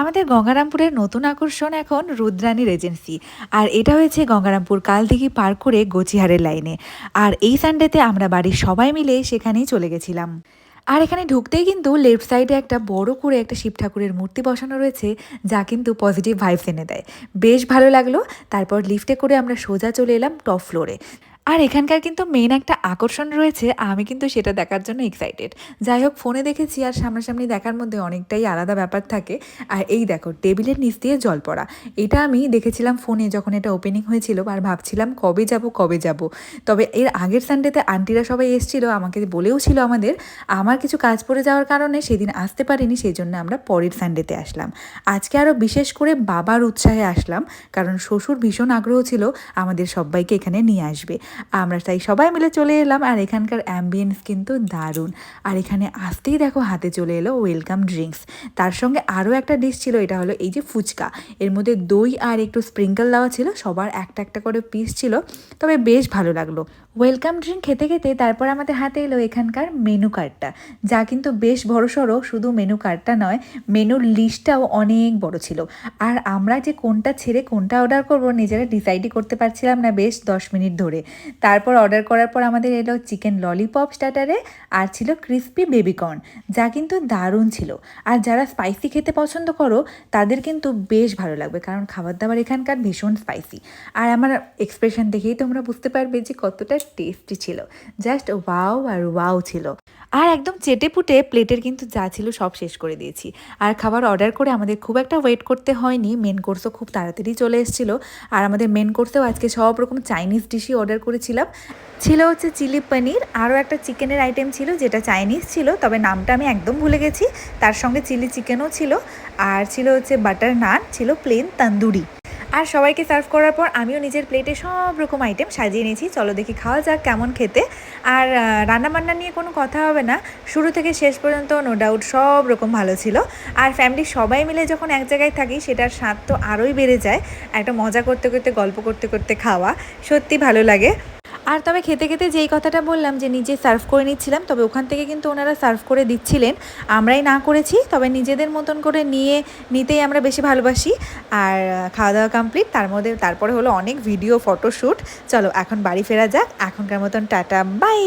আমাদের গঙ্গারামপুরের নতুন আকর্ষণ এখন রুদ্রানী রেজেন্সি আর এটা হয়েছে গঙ্গারামপুর কালদিঘি পার করে গোচিহারের লাইনে। আর এই সানডেতে আমরা বাড়ির সবাই মিলে সেখানেই চলে গেছিলাম। আর এখানে ঢুকতেই কিন্তু লেফট সাইডে একটা বড় করে একটা শিব ঠাকুরের মূর্তি বসানো রয়েছে, যা কিন্তু পজিটিভ ভাইবস এনে দেয়। বেশ ভালো লাগল। তারপর লিফটে করে আমরা সোজা চলে এলাম টপ ফ্লোরে আর এখানকার কিন্তু মেন একটা আকর্ষণ রয়েছে, আমি কিন্তু সেটা দেখার জন্য এক্সাইটেড যাই হোক ফোনে দেখেছি আর সামনাসামনি দেখার মধ্যে অনেকটাই আলাদা ব্যাপার থাকে। আর এই দেখো, টেবিলের নিচ দিয়ে জল পড়া। এটা আমি দেখেছিলাম ফোনে যখন এটা ওপেনিং হয়েছিল আর ভাবছিলাম কবে যাব কবে যাব। তবে এর আগের সানডেতে আন্টিরা সবাই এসেছিল, আমাকে বলেও ছিল আমাদের, আমার কিছু কাজ পড়ে যাওয়ার কারণে সেদিন আসতে পারিনি সেই জন্য আমরা পরের সানডেতে আসলাম। আজকে আরও বিশেষ করে বাবার উৎসাহে আসলাম, কারণ শ্বশুর ভীষণ আগ্রহ ছিল আমাদের সবাইকে এখানে নিয়ে আসবে। আমরা তাই সবাই মিলে চলে এলাম আর এখানকার অ্যাম্বিয়েন্স কিন্তু দারুণ। আর এখানে আসতেই দেখো হাতে চলে এলো ওয়েলকাম ড্রিঙ্কস তার সঙ্গে আরও একটা ডিশ ছিল, এটা হলো এই যে ফুচকা। এর মধ্যে দই আর একটু স্প্রিঙ্কল দেওয়া ছিল, সবার একটা একটা করে পিস ছিল, তবে বেশ ভালো লাগল। ওয়েলকাম ড্রিঙ্ক খেতে খেতে তারপর আমাদের হাতে এলো এখানকার মেনু কার্ডটা, যা কিন্তু বেশ বড়সড় শুধু মেনু কার্ডটা নয়, মেনুর লিস্টটাও অনেক বড় ছিল। আর আমরা যে কোনটা ছেড়ে কোনটা অর্ডার করব নিজেরা ডিসাইডই করতে পারছিলাম না বেশ দশ মিনিট ধরে। তারপর অর্ডার করার পর আমাদের এলো চিকেন ললিপপ স্টার্টারে আর ছিল ক্রিস্পি বেবিকর্ন যা কিন্তু দারুণ ছিল। আর যারা স্পাইসি খেতে পছন্দ করো, তাদের কিন্তু বেশ ভালো লাগবে, কারণ খাবার দাবার এখানকার ভীষণ স্পাইসি আর আমার এক্সপ্রেশন দেখেই তোমরা বুঝতে পারবে যে কতটা টেস্টি ছিল। জাস্ট ওয়াও আর ওয়াও ছিল। আর একদম চেটে পুটে প্লেটের কিন্তু যা ছিল সব শেষ করে দিয়েছি। আর খাবার অর্ডার করে আমাদের খুব একটা ওয়েট করতে হয়নি। মেন কোর্সও খুব তাড়াতাড়ি চলে এসেছিল। আর আমাদের মেন কোর্সেও আজকে সব রকম চাইনিজ ডিশই অর্ডার করেছিলাম। ছিল হচ্ছে চিলি পনির আরও একটা চিকেনের আইটেম ছিল যেটা চাইনিজ ছিল, তবে নামটা আমি একদম ভুলে গেছি। তার সঙ্গে চিলি চিকেনও ছিল। আর ছিল হচ্ছে বাটার নান ছিল প্লেন তন্দুরি। আর সবাইকে সার্ভ করার পর আমিও নিজের প্লেটে সব রকম আইটেম সাজিয়ে নিয়েছি। চলো দেখি খাওয়া যাক কেমন খেতে। আর রান্নাবান্না নিয়ে কোনো কথা হবে না। শুরু থেকে শেষ পর্যন্ত নো ডাউট সব রকম ভালো ছিল। আর ফ্যামিলি সবাই মিলে যখন এক জায়গায় থাকি, সেটার স্বাদ তো আরোই বেড়ে যায়। একটা মজা করতে করতে, গল্প করতে করতে খাওয়া সত্যি ভালো লাগে। আর তবে খেতে খেতে যেই কথাটা বললাম যে নিজে সার্ভ করে নিচ্ছিলাম, তবে ওখান থেকে কিন্তু ওনারা সার্ভ করে দিচ্ছিলেন। আমরাই না করেছি, তবে নিজেদের মতন করে নিয়ে, নিতেই আমরা বেশি ভালোবাসি। আর খাওয়া দাওয়া কমপ্লিট তার মধ্যে, তারপরে হলো অনেক ভিডিও ফটোশ্যুট চলো, এখন বাড়ি ফেরা যাক, এখনকার মতন টাটা বাই